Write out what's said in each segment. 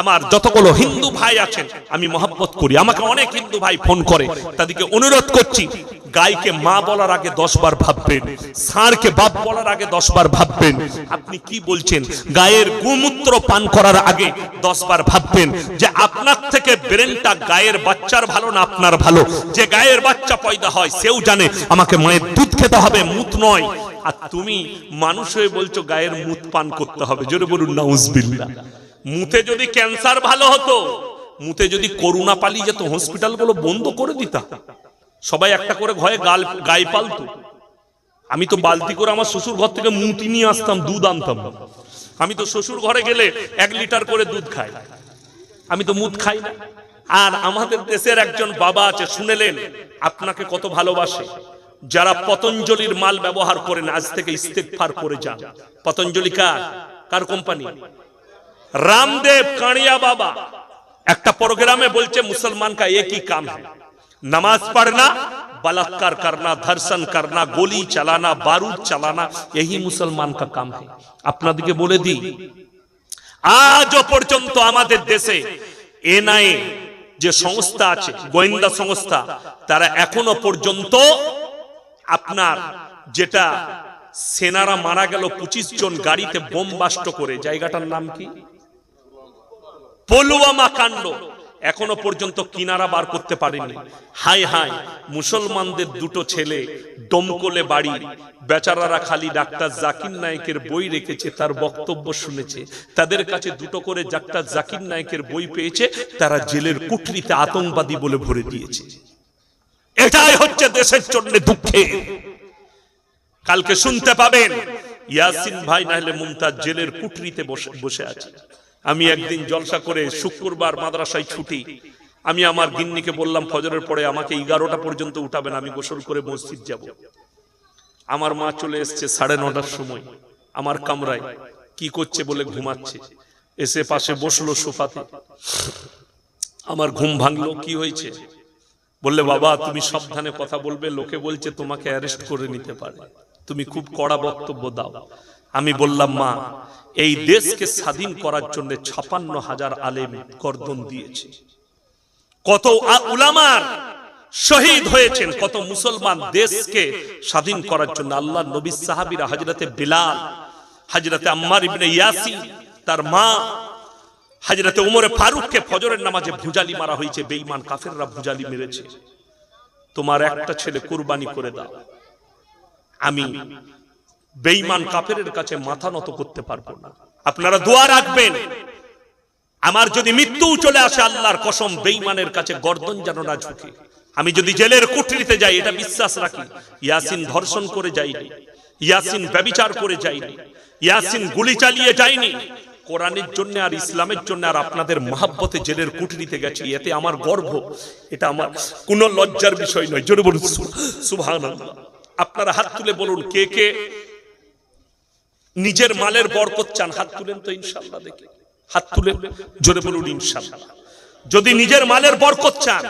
আমার যতগুলো হিন্দু ভাই আছেন, আমি মহব্বত করি। আমাকে অনেক হিন্দু ভাই ফোন করে। তাদেরকে অনুরোধ করছি, গাইকে মা বলার আগে দশ বার ভাববেন ষাঁড়কে বাপ বলার আগে দশ বার ভাববেন। আপনি কি বলছেন? গায়ের গোমূত্র পান করার আগে দশ বার ভাববেন যে আপনার থেকে ব্রেনটা গায়ের বাচ্চার ভালো না আপনার ভালো? যে গায়ের বাচ্চা পয়দা হয়, সেও জানে, আমাকে মায়ের দুধ খেতে হবে, মুত নয়। আর তুমি মানুষ হয়ে বলছো, গায়ের মুত পান করতে হবে। জোরে বলুন, নাউজবিল্লাহ। মুতে যদি ক্যান্সার ভালো হতো, মুতে যদি করোনা পালিয়ে যেত, হসপিটালগুলো বন্ধ করে দিতা সবাই একটা করে ঘরে গাল, গায়ে পালতো। আমি তো বালতি করে আমার শ্বশুর ঘর থেকে মুটি নিয়ে আসতাম, দুধ আনতাম। আমি তো শ্বশুর ঘরে গেলে এক লিটার করে দুধ খাই। আমি তো মুদ খাই না। আর আমাদের দেশের একজন বাবা আছে, শুনেলেন, আপনাকে কত ভালোবাসে। যারা পতঞ্জলির মাল ব্যবহার করেন, আজ থেকে ইস্তেকফার করে যান। পতঞ্জলি কার? কার কোম্পানি? रामदेव कानिया बाबा একটা প্রোগ্রামে বলছে মুসলমান का एक ही काम है नमाज पढ़ना बलात्कार करना धर्षण करना गोली चलाना बारूद चलाना यही मुसलमान का काम है আপনাদেরকে বলে দিই আজও পর্যন্ত আমাদের দেশে এনআইএ যে সংস্থা আছে গোয়েন্দা সংস্থা তারা এখনো পর্যন্ত আপনার যেটা সেনারা মারা গেল পঁচিশ জন গাড়িতে বোম বাস্ট করে জায়গাটার নাম কি পুলওয়ামা কাণ্ড। এখনও পর্যন্ত কিনারা বার করতে পারেনি। হাই হাই মুসলমানদের দুটো ছেলে দমকলে বাড়ি, বেচারারা খালি ডাক্তার জাকির নায়কের বই রেখেছে, তার বক্তব্য শুনেছে, তাদের কাছে দুটো করে ডাক্তার জাকির নায়কের বই পেয়েছে, তারা জেলের কুঠরিতে আতঙ্কবাদী বলে ভরে দিয়েছে। এটাই হচ্ছে দেশের জন্য দুঃখে। কালকে শুনতে পাবেন, ইয়াসিন ভাই না হলে মুমতাজ জেলের কুঠরিতে বসে বসে আছে। আমি একদিন জলসা করে শুক্রবার মাদ্রাসায় ছুটি। আমি আমার গিন্নিকে বললাম, ফজরের পরে আমাকে এগারোটা পর্যন্ত উঠাবেন, আমি গোসল করে মসজিদ যাব। আমার মা চলে এসছে সাড়ে নটার সময়। আমার কামরায়, কি করছে? বলে ঘুমাচ্ছে। এসে পাশে বসল সোফাতে। আমার ঘুম ভাঙলো, কি হয়েছে? বললে, বাবা, তুমি সাবধানে কথা বলবে, লোকে বলছে তোমাকে অ্যারেস্ট করে নিতে পারে। তুমি খুব কড়া বক্তব্য দাও। আমি বললাম, মা এই দেশকে স্বাধীন করার জন্য ছাপান্ন হাজার আলেম গর্দন দিয়েছে। কত উলামার শহীদ হয়েছেন, কত মুসলমান দেশকে স্বাধীন করার জন্য আল্লাহ নবী সাহাবিরা হাজরতে বিলাল হাজরতে আম্মার ইবনে ইয়াসিন, তার মা হাজরতে উমরে ফারুককে ফজরের নামাজে ভুজালি মারা হয়েছে, বেঈমান কাফেররা ভুজালি মেরেছে। তোমার একটা ছেলে কুরবানি করে দাও। আমি বেঈমান কাফেরের কাছে মাথা নত করতে পারব না। আপনারা দোয়া রাখবেন। আমার যদি মৃত্যু চলে আসে, আল্লাহর কসম, বেঈমানের কাছে গর্দন যেন না ঝুঁকে। আমি যদি জেলের কুঠরিতে যাই, এটা বিশ্বাস রাখি। ইয়াসিন ধর্ষণ করে যাইনি। ইয়াসিন ব্যবিচার করে যাইনি। ইয়াসিন গুলি চালিয়ে যায়নি কোরআনের জন্য আর ইসলামের জন্য আর আপনাদের মহাব্বতে জেলের কুঠরিতে গেছি, এতে আমার গর্ব। এটা আমার কোনো লজ্জার বিষয় নয়। জোরে বলুন সুবহান আপনারা হাত তুলে বলুন, কে কে নিজের মালের বরকত চান। হাত তুলেন তো ইনশাল্লাহ দেখে হাত তুলে জোরে বলুন ইনশাল্লাহ। যদি নিজের মালের বরকত চান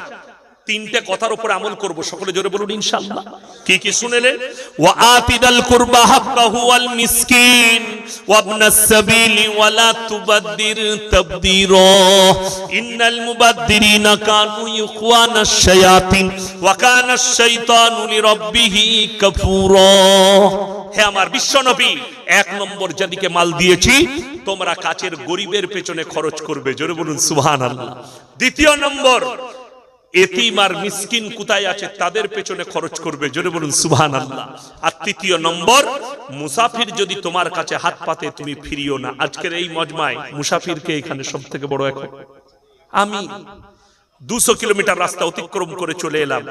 তিনটে কথার উপর আমল করব। সকলে জোরে বলুন ইনশাআল্লাহ কি কি শুনেলেন ওয়া আতিদাল কুরবা হাক্কাহু ওয়াল মিসকিন ওয়া ইবনাস সাবিলি ওয়া লা তুবাদদির তাবদীরা। ইন্নাল মুবাদদিরিনা কানু ইখওয়ানাশ শায়াতিন ওয়া কানাশ শাইতানু লিরাব্বিহি কাফুরা। হে আমার বিশ্বনবী এক নম্বর যাদিকে মাল দিয়েছি, তোমরা কাছের গরিবের পেছনে খরচ করবে। জোরে বলুন দ্বিতীয় সুবহান আল্লাহ তৃতীয় নম্বর ফিরিও না। আজকের এই মজমায় মুসাফিরকে এখানে সব থেকে বড় আমি দুশো কিলোমিটার রাস্তা অতিক্রম করে চলে এলাম।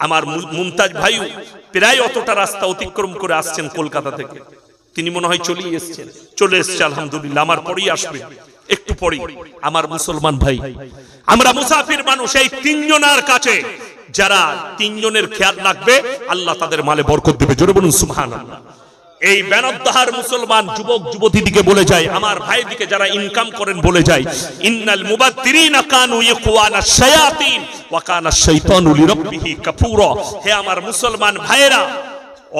আমার মুমতাজ ভাইও প্রায় অতটা রাস্তা অতিক্রম করে আসছেন কলকাতা থেকে। তিনি মনে হয় চলেই এসছেন। চলে এসছে, আলহামদুলিল্লাহ। আমার পরেই আসবে। একটু পরে আমার মুসলমান ভাই, আমরা মুসাফির মানুষ, এই তিনজনের কাছে যারা তিনজনের খেয়াল রাখবে, আল্লাহ তাদের মালে বরকত দেবে। জোরে বলুন, সুবহানাল্লাহ। এই বেনদ্দাহার মুসলমান যুবক যুবতী দিকে বলে যায়, আমার ভাই দিকে যারা ইনকাম করেন বলে যায়, ইন্নাল মুবাদ্দিরিনা কানু ইখওয়ানা শায়াতিন ওয়া কানা শাইতানু লিরাব্বিহি কাফুরা। হে আমার মুসলমান ভাইরা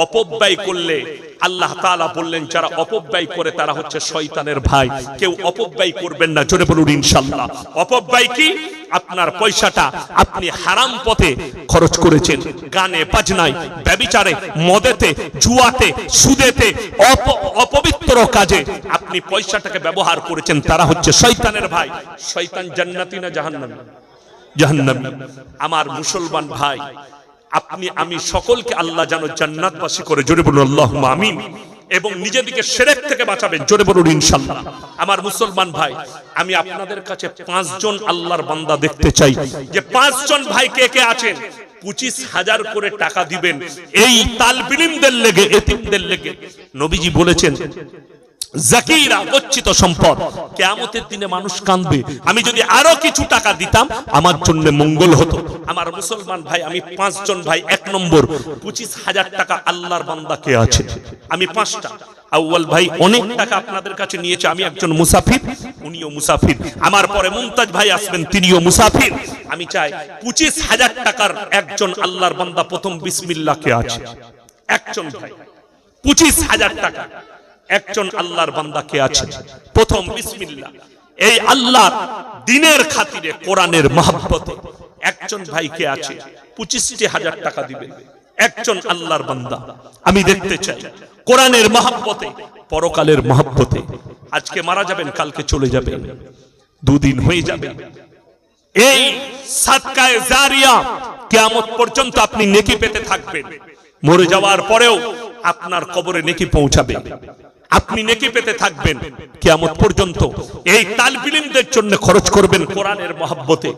অপব্যয় করলে আল্লাহ তাআলা বললেন, যারা অপব্যয় করে তারা হচ্ছে শয়তানের ভাই। কেউ অপব্যয় করবেন না, জোরে বলুন ইনশাআল্লাহ। অপব্যয় কি? আপনার পয়সাটা আপনি হারাম পথে খরচ করেছেন। গানে, বাজনায়, ব্যবিচারে, মদেতে, জুয়াতে, সুদেতে, অপ- অপবিত্র কাজে আপনি পয়সাটাকে ব্যবহার করেছেন, তারা হচ্ছে শয়তানের ভাই। শয়তান জান্নাতি না জাহান্নামী? জাহান্নামী। আমার মুসলমান ভাই আপনি, আমি সকলকে আল্লাহ যেন জান্নাতবাসী করে, জোরে বলুন আল্লাহ আমিন। এবং নিজেদিকে সেরেক থেকে বাঁচাবেন, জোরে বলুন, ইনশাল্লাহ। আমার মুসলমান ভাই, আমি আপনাদের কাছে পাঁচজন আল্লাহর বান্দা দেখতে চাই। যে পাঁচজন ভাই কে কে আছেন? পঁচিশ হাজার করে টাকা দিবেন। এই তালবিলিমদের লেগে, এতিমদের লেগে নবীজি বলেছেন জাকিরা গচ্ছিত সম্পদ। কেয়ামতের দিনে মানুষ কাঁদবে। আমি যদি আরও কিছু টাকা দিতাম, আমার জন্য মঙ্গল হতো। আমার মুসলমান ভাই, আমি পাঁচজন ভাই, এক নম্বর। পঁচিশ হাজার টাকা আল্লাহর বান্দা কে আছে? আমি পাঁচটা। আউয়াল ভাই অনেক টাকা আপনাদের কাছে নিয়েছে, আমি একজন মুসাফির, উনিও মুসাফির। আমার পরে মুমতাজ ভাই আসবেন, তিনিও মুসাফির। আমি চাই পঁচিশ হাজার টাকার একজন আল্লাহর বান্দা প্রথম বিসমিল্লাহ কে আছে? একজন ভাই। পঁচিশ হাজার টাকা। একজন আল্লাহর বান্দা কে আছে? প্রথম, বিসমিল্লাহ। এই আল্লাহ দিনের খাতিরে, কোরআনের মহাব্বতে একজন ভাই কে আছে? পঁচিশটি হাজার টাকা দিবে। একজন আল্লাহর বান্দা। আমি দেখতে চাই, কোরআনের মহাব্বতে, পরকালের মহাব্বতে, আজকে মারা যাবেন, কালকে চলে যাবেন। দুদিন হয়ে যাবে। এই সাদকায়ে জারিয়া কিয়ামত পর্যন্ত আপনি নেকি পেতে থাকবেন। মরে যাওয়ার পরেও আপনার কবরে নেকি পৌঁছাবে। আপনি নেকি পেতে থাকবেন। কিয়ামত পর্যন্ত এই তালবিলিমদের জন্য খরচ করবেন কোরআনের মহাব্বতে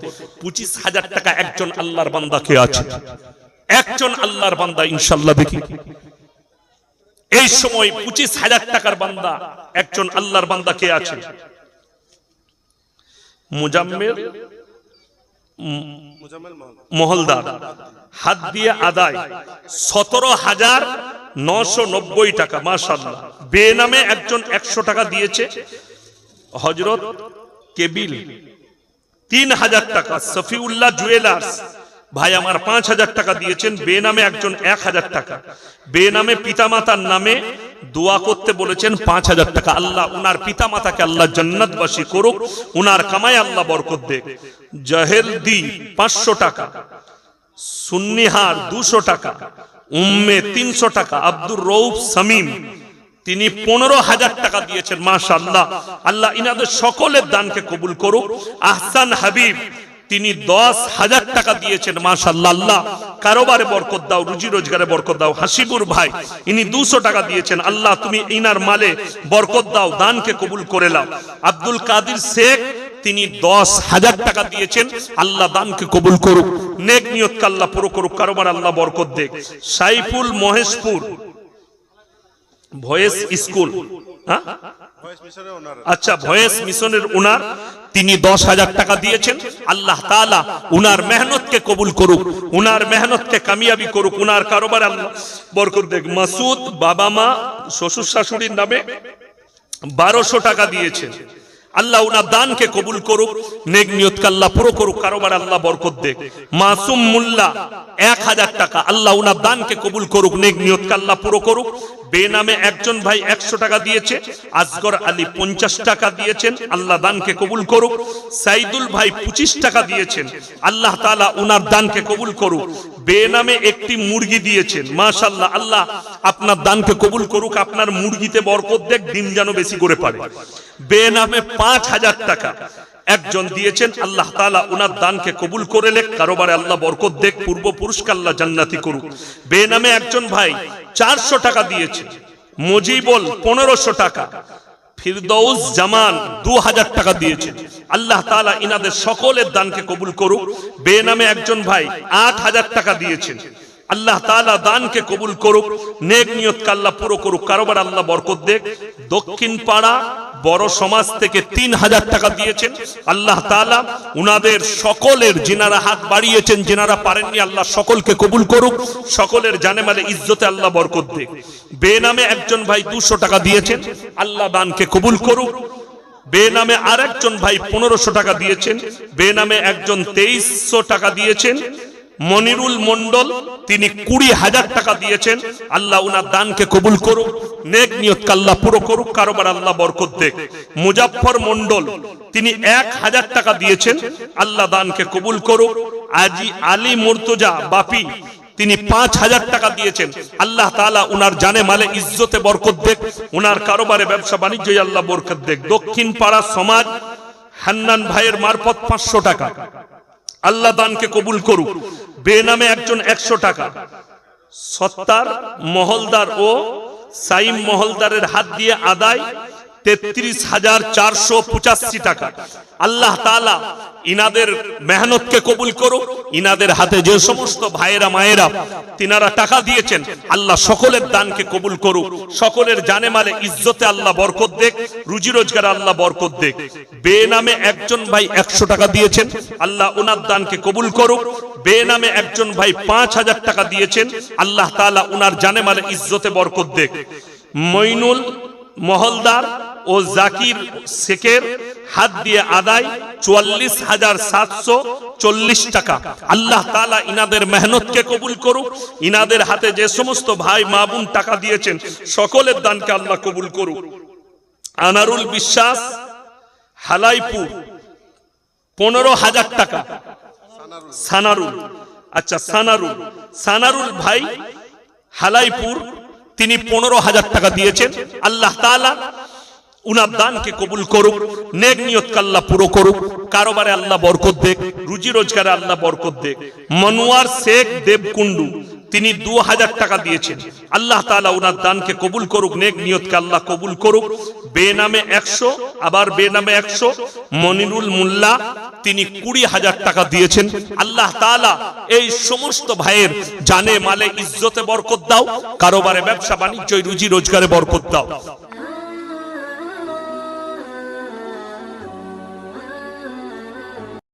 পঁচিশ হাজার টাকা একজন আল্লাহর বান্দা কে আছে? একজন আল্লাহর বান্দা ইনশাল্লাহ দেখি। এই সময় পঁচিশ হাজার টাকার বান্দা একজন আল্লাহর বান্দা কে আছে? মুজাম্মেল মহলদার। হাত দিয়ে আদায়। সতেরো হাজার নশো নব্বই টাকা মাসাল্লাহ বেনামে একজন একশো টাকা দিয়েছে। হজরত কেবিল, তিন হাজার টাকা। সফিউল্লাহ জুয়েলার্স, ভাই আমার পাঁচ হাজার টাকা দিয়েছেন। বেনামে একজন এক হাজার টাকা। বেনামে পিতামাতার নামে দোয়া করতে বলেছেন পাঁচ হাজার টাকা। আল্লাহ, উনার পিতামাতাকে আল্লাহ জান্নাতবাসী করুক, উনার কামায় আল্লাহ বরকত দেখ জাহেল দি পাঁচশো টাকা। সুন্নিহার, দুশো টাকা। উম্মে তিনশো টাকা, আব্দুর রৌফ সামিম। তিনি পনেরো হাজার টাকা দিয়েছেন মাশা আল্লাহ আল্লাহ ইনাদের সকলের দানকে কবুল করুক। আহসান হাবিব, তিনি দশ হাজার টাকা দিয়েছেন মাশাল্লাহ কারোবারে বরকত দাও, রুজি রোজগারে বরকত দাও। হাসিবুর ভাই, ইনি দুশো টাকা দিয়েছেন। আল্লাহ, তুমি ইনার মালে বরকত দাও, দানকে কবুল করে নাও। আব্দুল কাদির শেখ তিনি দশ হাজার টাকা দিয়েছেন। আল্লাহ দানকে কবুল করুক, নেক নিয়ত আল্লাহ পুরো করুক কারোবার আল্লাহ বরকত দেখ সাইফুল মহেশপুর ভয়েস স্কুল হ্যাঁ? আচ্ছা ভয়েস মিশনের উনার, তিনি দশ হাজার টাকা দিয়েছেন। আল্লাহ তাআলা উনার মেহনতকে কবুল করুক, উনার মেহনতকে কামিয়াবি করুক, উনার কারোবার আল্লাহ বরকত দেখ মাসুদ বাবা মা, শ্বশুর শাশুড়ির নামে বারোশো টাকা দিয়েছেন। আল্লাহ উনার দানকে কবুল করুক, নেক নিয়তকে আল্লাহ পুরো করুক, কারোবার আল্লাহ বরকত দেখ মাসুম মুল্লা, এক হাজার টাকা। আল্লাহ উনার দানকে কবুল করুক, নেক নিয়তকে আল্লাহ পুরো করুক। বেনামে একজন ভাই একশো টাকা দিয়েছে আসগর আলী পঞ্চাশ টাকা দিয়েছেন, আল্লাহ দানকে কবুল করুক। সাইদুল ভাই পঁচিশ টাকা দিয়েছেন, আল্লাহ তাআলা উনার দানকে কবুল করুক। বেনামে একটি মুরগি দিয়েছেন মাশাল্লাহ আল্লাহ আপনার দানকে কবুল করুক, আপনার মুরগিতে বরকত দেখ ডিম যেন বেশি করে পারে। বেনামে পাঁচ হাজার টাকা একজন দিয়েছেন, আল্লাহ তালা উনার দানকে কবুল করে লেখ কারোবারে আল্লাহ বরকত দেখ পূর্বপুরুষকে আল্লাহ জান্নাতি করুক। বেনামে একজন ভাই চারশো টাকা দিয়েছে, মজিবল পনেরোশো টাকা, ফিরদৌস জামান দু হাজার টাকা দিয়েছেন আল্লাহ তাআলা ইনাদের সকলের দানকে কবুল করুক, বেনামে একজন ভাই আট হাজার টাকা দিয়েছেন। আল্লাহ তাআলা দানকে কবুল করুক, নেক নিয়ত আল্লাহ পুরো করুক, কারোবার আল্লাহ বরকত দেখ দক্ষিণ পাড়া বড় সমাজ থেকে তিন হাজার টাকা দিয়েছেন। আল্লাহ তাআলা উনাদের সকলের যিনারা হাত বাড়িয়েছেন, যিনারা পারেননি, আল্লাহ সকলকে কবুল করুক। সকলের জানে মালে ইজ্জতে আল্লাহ বরকত দেখ বেনামে একজন ভাই দুশো টাকা দিয়েছেন, আল্লাহ দানকে কবুল করুক। বেনামে আরেকজন ভাই পনেরোশো টাকা দিয়েছেন, বেনামে একজন তেইশশো টাকা দিয়েছেন মনিরুল মন্ডল তিনি কুড়ি হাজার টাকা দিয়েছেন। আল্লাহ উনার দানকে কবুল করুক, নেক নিয়ত কাল্লা পুরো করুক কারোবার আল্লাহ বরকত দেখ মুজাফফর মন্ডল তিনি এক হাজার টাকা দিয়েছেন, আল্লাহ দানকে কবুল করুক। আজি আলী মুর্তজা বাপি, তিনি পাঁচ হাজার টাকা দিয়েছেন। আল্লাহ তালা উনার জানে মালে ইজ্জতে বরকত দেখ উনার কারোবারে ব্যবসা বাণিজ্যই আল্লাহ বরকত দেখ দক্ষিণ পাড়া সমাজ, হান্নান ভাইয়ের মারফত পাঁচশো টাকা। আল্লাহ দানকে কবুল করুক। বেনামে একজন একশো টাকা। সত্তার মহলদার ও সাইম মহলদারের হাত দিয়ে আদায় তেত্রিশ হাজার চারশো পঁচাশি টাকা। আল্লাহ মেহনতকে কবুল করুক, ইনাদের হাতে যে সমস্ত টাকা দিয়েছেন সকলের দানকে সকলের জানে মালে ইজ্জতে আল্লাহ বরকত দেখ রুজি রোজগার আল্লাহ বরকত দেখ বেনামে একজন ভাই একশো টাকা দিয়েছেন, আল্লাহ ওনার দানকে কবুল করুক। বেনামে একজন ভাই পাঁচ হাজার টাকা দিয়েছেন, আল্লাহ তাআলা উনার জানে মালে ইজ্জতে বরকত দেখ মইনুল মহলদার ও জাকির শেখের হাত দিয়ে আদায় চুয়াল্লিশ হাজার সাতশো চল্লিশ টাকা। আল্লাহ তালা ইনাদের মেহনতকে কবুল করুক। ইনাদের হাতে যে সমস্ত ভাই, মা বোন টাকা দিয়েছেন, সকলের দানকে আল্লাহ কবুল করুক। আনারুল বিশ্বাস, হালাইপুর, পনেরো হাজার টাকা। সানারুল আচ্ছা সানারুল। সানারুল ভাই, হালাইপুর, তিনি পনেরো হাজার টাকা দিয়েছেন। আল্লাহ তাআলা উনার দানকে কবুল করুক, নেক নিয়ত আল্লাহ পুরো করুক, কারোবারে আল্লাহ বরকত দেখ রুজি রোজগারে আল্লাহ বরকত দেখ মনোয়ার শেখ দেবকুন্ডু তিনি দু হাজার টাকা দিয়েছেন। আল্লাহ উনার দানকে কবুল করুক, নেক নিয়তকে আল্লাহ কবুল করুক। বেনামে একশো, আবার বেনামে একশো। মনিরুল মোল্লা, তিনি কুড়ি হাজার টাকা দিয়েছেন। আল্লাহ তাআলা এই সমস্ত ভাইয়ের জানে, মালে, ইজ্জতে বরকত দাও, কারোবারে ব্যবসা, বাণিজ্য রুজি রোজগারে বরকত দাও।